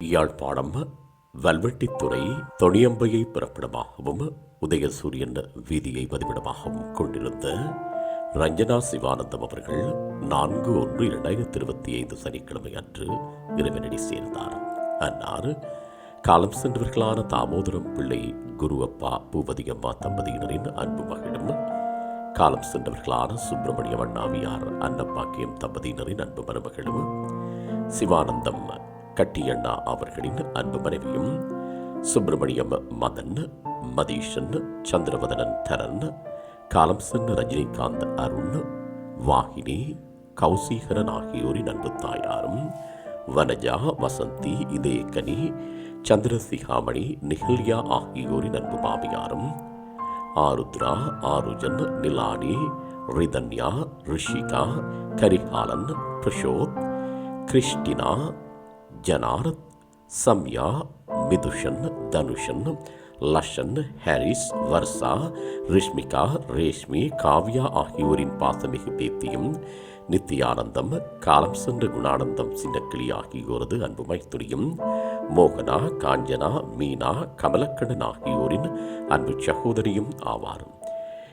யாழ்ப்பாணம் வல்வெட்டித்துறை தொணியம்பையை பிறப்பிடமாகவும் உதயசூரியன் வீதியை பதிவிடமாகவும் கொண்டிருந்த ரஞ்சனா சிவானந்தம் அவர்கள் நான்கு ஒன்று இரண்டாயிரத்தி இருபத்தி ஐந்து சனிக்கிழமை அன்று இறைவனடி சேர்ந்தார். அன்னார் காலம் சென்றவர்களான தாமோதரம் பிள்ளை குருவப்பா பூபதியம்மா தம்பதியினரின் அன்பு மகளிடம் காலம் சென்றவர்களான சுப்பிரமணிய வண்ணாவியார் அன்னப்பாக்கியம் தம்பதியினரின் அன்பு மருமகளும் சிவானந்தம் கட்டியண்ணா அவர்களின் அன்பு மனைவியும் சுப்பிரமணியம் மதன் மதீஷன் சந்திரவதனன் தரன் காலம்சன் ரஜினிகாந்த் அருண் வாகினி கௌசிகரன் ஆகியோரின் அன்பு தாயாரும் வனஜா வசந்தி இதயக்கனி சந்திரசிகாமணி நிகல்யா ஆகியோரின் அன்பு மாமியாரும் ஆருத்ரா ஆருஜன் நிலானி ரிதன்யா ரிஷிகா கரிகாலன் பிரஷோத் கிறிஸ்டினா ஜனாரத் சம்யா மிதுஷன் தனுஷன் லஷன் ஹாரிஸ் வர்ஷா ரிஷ்மிகா ரேஷ்மி காவ்யா ஆகியோரின் பாசமிகு பேத்தியும் நித்தியானந்தம் காலம் சென்ற குணானந்தம் சின்னக்கிளி ஆகியோரது அன்பு மைத்துரியும் மோகனா காஞ்சனா மீனா கமலக்கண்ணன் ஆகியோரின் அன்பு சகோதரியும் ஆவாரும்